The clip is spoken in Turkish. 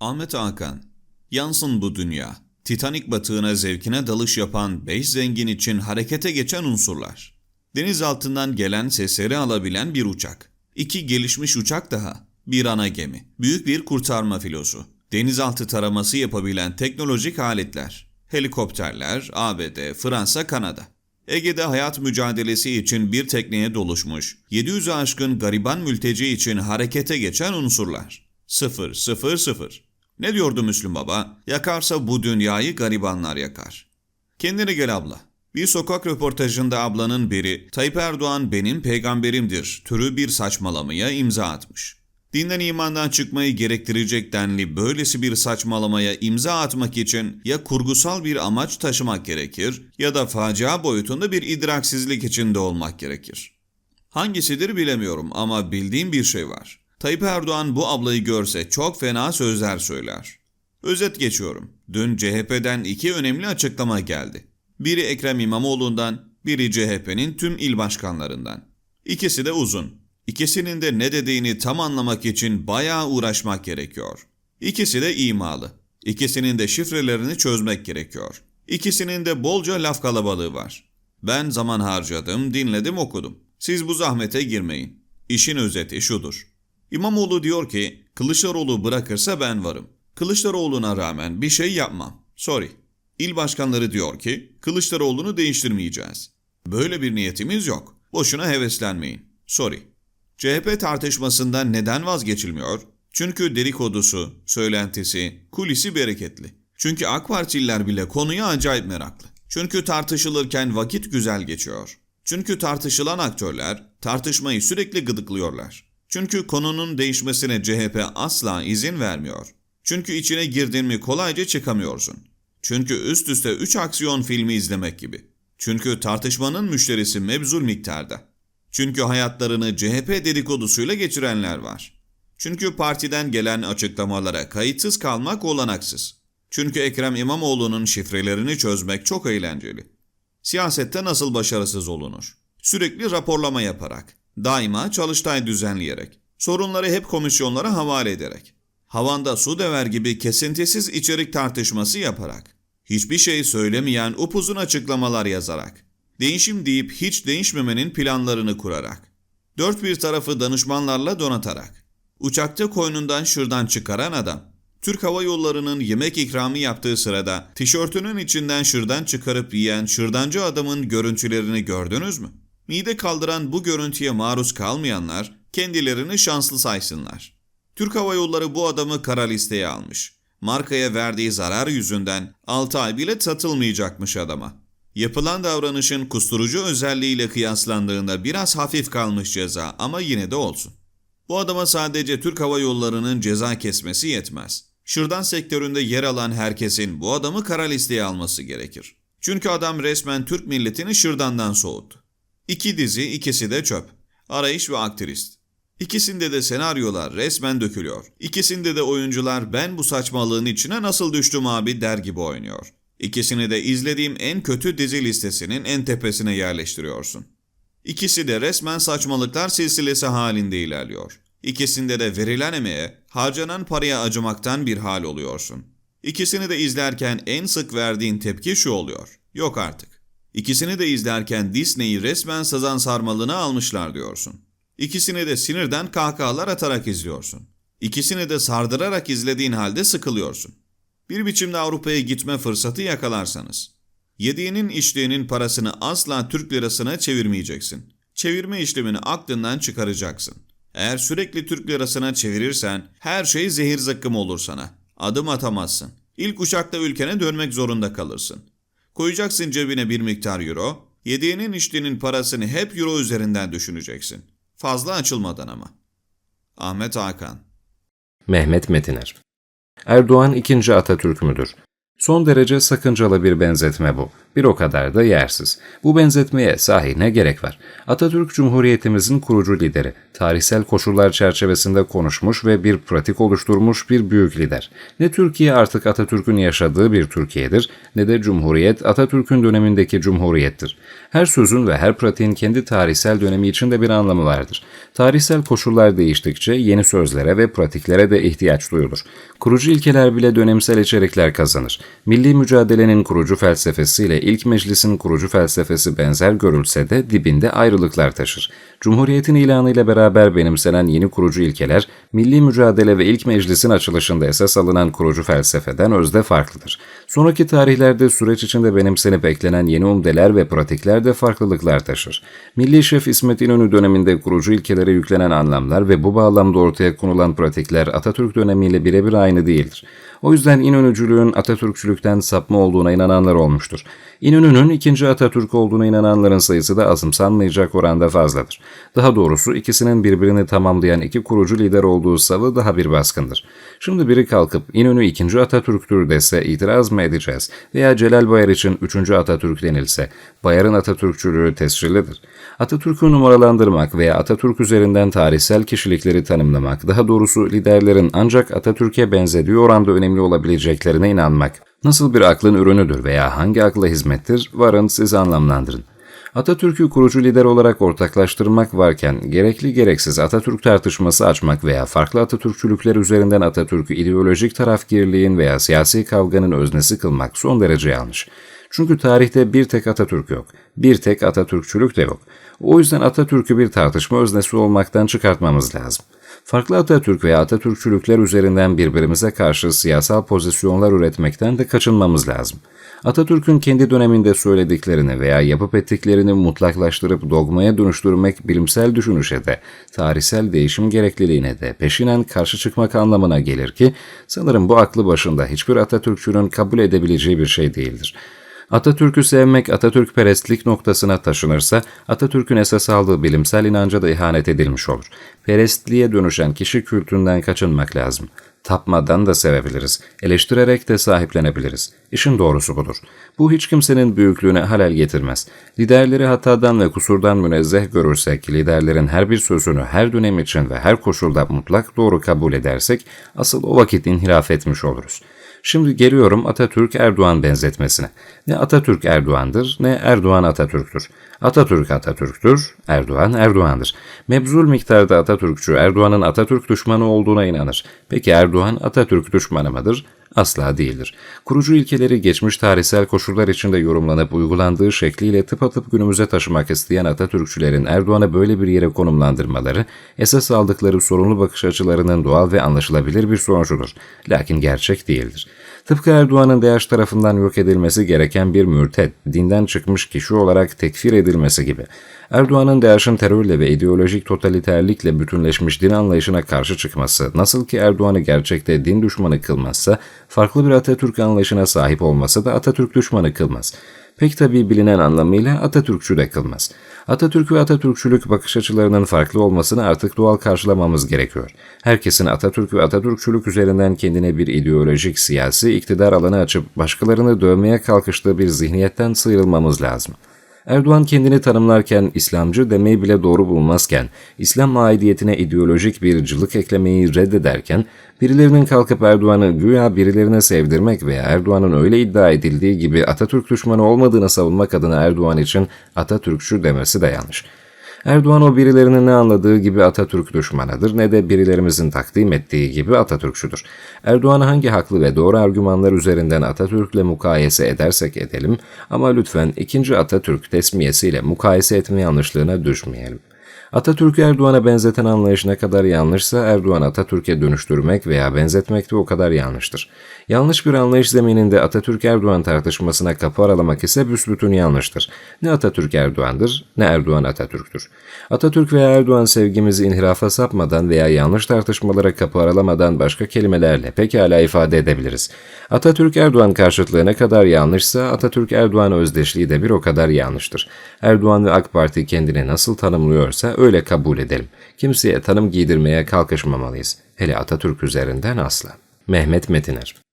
Ahmet Hakan, yansın bu dünya. Titanik batığına zevkine dalış yapan beş zengin için harekete geçen unsurlar. Deniz altından gelen sesleri alabilen bir uçak. İki gelişmiş uçak daha. Bir ana gemi. Büyük bir kurtarma filosu. Denizaltı taraması yapabilen teknolojik aletler. Helikopterler, ABD, Fransa, Kanada. Ege'de hayat mücadelesi için bir tekneye doluşmuş, 700'ü aşkın gariban mülteci için harekete geçen unsurlar. Sıfır, sıfır, sıfır. Ne diyordu Müslüm Baba? Yakarsa bu dünyayı garibanlar yakar. Kendine gel abla. Bir sokak röportajında ablanın biri Tayyip Erdoğan benim peygamberimdir türü bir saçmalamaya imza atmış. Dinden imandan çıkmayı gerektirecek denli böylesi bir saçmalamaya imza atmak için ya kurgusal bir amaç taşımak gerekir ya da facia boyutunda bir idraksizlik içinde olmak gerekir. Hangisidir bilemiyorum ama bildiğim bir şey var. Tayyip Erdoğan bu ablayı görse çok fena sözler söyler. Özet geçiyorum. Dün CHP'den iki önemli açıklama geldi. Biri Ekrem İmamoğlu'ndan, biri CHP'nin tüm il başkanlarından. İkisi de uzun. İkisinin de ne dediğini tam anlamak için bayağı uğraşmak gerekiyor. İkisi de imalı. İkisinin de şifrelerini çözmek gerekiyor. İkisinin de bolca laf kalabalığı var. Ben zaman harcadım, dinledim, okudum. Siz bu zahmete girmeyin. İşin özeti şudur. İmamoğlu diyor ki, Kılıçdaroğlu bırakırsa ben varım. Kılıçdaroğlu'na rağmen bir şey yapmam. Sorry. İl başkanları diyor ki, Kılıçdaroğlu'nu değiştirmeyeceğiz. Böyle bir niyetimiz yok. Boşuna heveslenmeyin. Sorry. CHP tartışmasından neden vazgeçilmiyor? Çünkü dedikodusu, söylentisi, kulisi bereketli. Çünkü AK Partililer bile konuya acayip meraklı. Çünkü tartışılırken vakit güzel geçiyor. Çünkü tartışılan aktörler tartışmayı sürekli gıdıklıyorlar. Çünkü konunun değişmesine CHP asla izin vermiyor. Çünkü içine girdin mi kolayca çıkamıyorsun. Çünkü üst üste 3 aksiyon filmi izlemek gibi. Çünkü tartışmanın müşterisi mebzul miktarda. Çünkü hayatlarını CHP dedikodusuyla geçirenler var. Çünkü partiden gelen açıklamalara kayıtsız kalmak olanaksız. Çünkü Ekrem İmamoğlu'nun şifrelerini çözmek çok eğlenceli. Siyasette nasıl başarısız olunur? Sürekli raporlama yaparak, daima çalıştay düzenleyerek, sorunları hep komisyonlara havale ederek, havanda su dever gibi kesintisiz içerik tartışması yaparak, hiçbir şey söylemeyen upuzun açıklamalar yazarak, değişim deyip hiç değişmemenin planlarını kurarak, dört bir tarafı danışmanlarla donatarak, uçakta koynundan şırdan çıkaran adam, Türk Hava Yolları'nın yemek ikramı yaptığı sırada tişörtünün içinden şırdan çıkarıp yiyen şırdancı adamın görüntülerini gördünüz mü? Mide kaldıran bu görüntüye maruz kalmayanlar kendilerini şanslı saysınlar. Türk Hava Yolları bu adamı kara listeye almış. Markaya verdiği zarar yüzünden 6 ay bile satılmayacakmış adama. Yapılan davranışın kusturucu özelliğiyle kıyaslandığında biraz hafif kalmış ceza ama yine de olsun. Bu adama sadece Türk Hava Yolları'nın ceza kesmesi yetmez. Şırdan sektöründe yer alan herkesin bu adamı kara listeye alması gerekir. Çünkü adam resmen Türk milletini şırdandan soğuttu. İki dizi, ikisi de çöp. Arayış ve aktrist. İkisinde de senaryolar resmen dökülüyor. İkisinde de oyuncular ben bu saçmalığın içine nasıl düştüm abi der gibi oynuyor. İkisini de izlediğim en kötü dizi listesinin en tepesine yerleştiriyorsun. İkisi de resmen saçmalıklar silsilesi halinde ilerliyor. İkisinde de verilen emeğe, harcanan paraya acımaktan bir hal oluyorsun. İkisini de izlerken en sık verdiğin tepki şu oluyor. Yok artık. İkisini de izlerken Disney'i resmen sazan sarmalına almışlar diyorsun. İkisini de sinirden kahkahalar atarak izliyorsun. İkisini de sardırarak izlediğin halde sıkılıyorsun. Bir biçimde Avrupa'ya gitme fırsatı yakalarsanız. Yediğinin içtiğinin parasını asla Türk lirasına çevirmeyeceksin. Çevirme işlemini aklından çıkaracaksın. Eğer sürekli Türk lirasına çevirirsen her şey zehir zıkkım olur sana. Adım atamazsın. İlk uçakta ülkene dönmek zorunda kalırsın. Koyacaksın cebine bir miktar euro, yediğinin içtiğinin parasını hep euro üzerinden düşüneceksin. Fazla açılmadan ama. Ahmet Hakan Mehmet Metiner Erdoğan ikinci Atatürk müdür? Son derece sakıncalı bir benzetme bu. Bir o kadar da yersiz. Bu benzetmeye sahi ne gerek var? Atatürk Cumhuriyetimizin kurucu lideri, tarihsel koşullar çerçevesinde konuşmuş ve bir pratik oluşturmuş bir büyük lider. Ne Türkiye artık Atatürk'ün yaşadığı bir Türkiye'dir, ne de Cumhuriyet Atatürk'ün dönemindeki Cumhuriyettir. Her sözün ve her pratiğin kendi tarihsel dönemi içinde bir anlamı vardır. Tarihsel koşullar değiştikçe yeni sözlere ve pratiklere de ihtiyaç duyulur. Kurucu ilkeler bile dönemsel içerikler kazanır. Milli mücadelenin kurucu felsefesiyle ilk meclisin kurucu felsefesi benzer görülse de dibinde ayrılıklar taşır. Cumhuriyetin ilanıyla beraber benimsenen yeni kurucu ilkeler, milli mücadele ve ilk meclisin açılışında esas alınan kurucu felsefeden özde farklıdır. Sonraki tarihlerde süreç içinde benimsenip eklenen yeni umdeler ve pratikler de farklılıklar taşır. Milli Şef İsmet İnönü döneminde kurucu ilkelere yüklenen anlamlar ve bu bağlamda ortaya konulan pratikler Atatürk dönemiyle birebir aynı değildir. O yüzden İnönücülüğün Atatürkçülükten sapma olduğuna inananlar olmuştur. İnönü'nün ikinci Atatürk olduğuna inananların sayısı da azımsanmayacak oranda fazladır. Daha doğrusu ikisinin birbirini tamamlayan iki kurucu lider olduğu savı daha bir baskındır. Şimdi biri kalkıp İnönü ikinci Atatürk'tür dese itiraz mı edeceğiz? Veya Celal Bayar için üçüncü Atatürk denilse, Bayar'ın Atatürkçülüğü tescillidir. Atatürk'ü numaralandırmak veya Atatürk üzerinden tarihsel kişilikleri tanımlamak, daha doğrusu liderlerin ancak Atatürk'e benzediği oranda önemli olabileceklerine inanmak, nasıl bir aklın ürünüdür veya hangi akla hizmettir, varın siz anlamlandırın. Atatürk'ü kurucu lider olarak ortaklaştırmak varken gerekli gereksiz Atatürk tartışması açmak veya farklı Atatürkçülükler üzerinden Atatürk'ü ideolojik tarafgirliğin veya siyasi kavganın öznesi kılmak son derece yanlış. Çünkü tarihte bir tek Atatürk yok, bir tek Atatürkçülük de yok. O yüzden Atatürk'ü bir tartışma öznesi olmaktan çıkartmamız lazım. Farklı Atatürk veya Atatürkçülükler üzerinden birbirimize karşı siyasal pozisyonlar üretmekten de kaçınmamız lazım. Atatürk'ün kendi döneminde söylediklerini veya yapıp ettiklerini mutlaklaştırıp dogmaya dönüştürmek bilimsel düşünüşe de, tarihsel değişim gerekliliğine de peşinen karşı çıkmak anlamına gelir ki, sanırım bu aklı başında hiçbir Atatürkçünün kabul edebileceği bir şey değildir. Atatürk'ü sevmek Atatürk perestlik noktasına taşınırsa Atatürk'ün esas aldığı bilimsel inanca da ihanet edilmiş olur. Perestliğe dönüşen kişi kültünden kaçınmak lazım. Tapmadan da sevebiliriz, eleştirerek de sahiplenebiliriz. İşin doğrusu budur. Bu hiç kimsenin büyüklüğüne halel getirmez. Liderleri hatadan ve kusurdan münezzeh görürsek, liderlerin her bir sözünü her dönem için ve her koşulda mutlak doğru kabul edersek, asıl o vakit inhiraf etmiş oluruz.'' Şimdi geliyorum Atatürk-Erdoğan benzetmesine. Ne Atatürk Erdoğan'dır ne Erdoğan Atatürk'tür. Atatürk Atatürk'tür, Erdoğan Erdoğan'dır. Mebzul miktarda Atatürkçü Erdoğan'ın Atatürk düşmanı olduğuna inanır. Peki Erdoğan Atatürk düşmanı mıdır? Asla değildir. Kurucu ilkeleri geçmiş tarihsel koşullar içinde yorumlanıp uygulandığı şekliyle tıpatıp günümüze taşımak isteyen Atatürkçülerin Erdoğan'ı böyle bir yere konumlandırmaları, esas aldıkları sorunlu bakış açılarının doğal ve anlaşılabilir bir sonucudur. Lakin gerçek değildir. Tıpkı Erdoğan'ın DH tarafından yok edilmesi gereken bir mürted, dinden çıkmış kişi olarak tekfir edilmesi gibi. Erdoğan'ın DH'ın terörle ve ideolojik totaliterlikle bütünleşmiş din anlayışına karşı çıkması, nasıl ki Erdoğan'ı gerçekte din düşmanı kılmazsa, farklı bir Atatürk anlayışına sahip olması da Atatürk düşmanı kılmaz. Pek tabii bilinen anlamıyla Atatürkçü de kılmaz. Atatürk ve Atatürkçülük bakış açılarının farklı olmasını artık doğal karşılamamız gerekiyor. Herkesin Atatürk ve Atatürkçülük üzerinden kendine bir ideolojik, siyasi iktidar alanı açıp başkalarını dövmeye kalkıştığı bir zihniyetten sıyrılmamız lazım. Erdoğan kendini tanımlarken İslamcı demeyi bile doğru bulmazken, İslam aidiyetine ideolojik bir cılık eklemeyi reddederken, birilerinin kalkıp Erdoğan'ı güya birilerine sevdirmek veya Erdoğan'ın öyle iddia edildiği gibi Atatürk düşmanı olmadığını savunmak adına Erdoğan için Atatürkçü demesi de yanlış. Erdoğan o birilerinin ne anladığı gibi Atatürk düşmanıdır ne de birilerimizin takdim ettiği gibi Atatürkçüdür. Erdoğan hangi haklı ve doğru argümanlar üzerinden Atatürk'le mukayese edersek edelim ama lütfen ikinci Atatürk tesmiyesiyle mukayese etme yanlışlığına düşmeyelim. Atatürk Erdoğan'a benzeten anlayış ne kadar yanlışsa Erdoğan Atatürk'e dönüştürmek veya benzetmek de o kadar yanlıştır. Yanlış bir anlayış zemininde Atatürk Erdoğan tartışmasına kapı aralamak ise büsbütün yanlıştır. Ne Atatürk Erdoğan'dır ne Erdoğan Atatürk'tür. Atatürk veya Erdoğan sevgimizi inhirafa sapmadan veya yanlış tartışmalara kapı aralamadan başka kelimelerle pekala ifade edebiliriz. Atatürk Erdoğan karşıtlığı ne kadar yanlışsa Atatürk Erdoğan özdeşliği de bir o kadar yanlıştır. Erdoğan ve AK Parti kendini nasıl tanımlıyorsa öyle kabul edelim. Kimseye tanım giydirmeye kalkışmamalıyız. Hele Atatürk üzerinden asla. Mehmet Metiner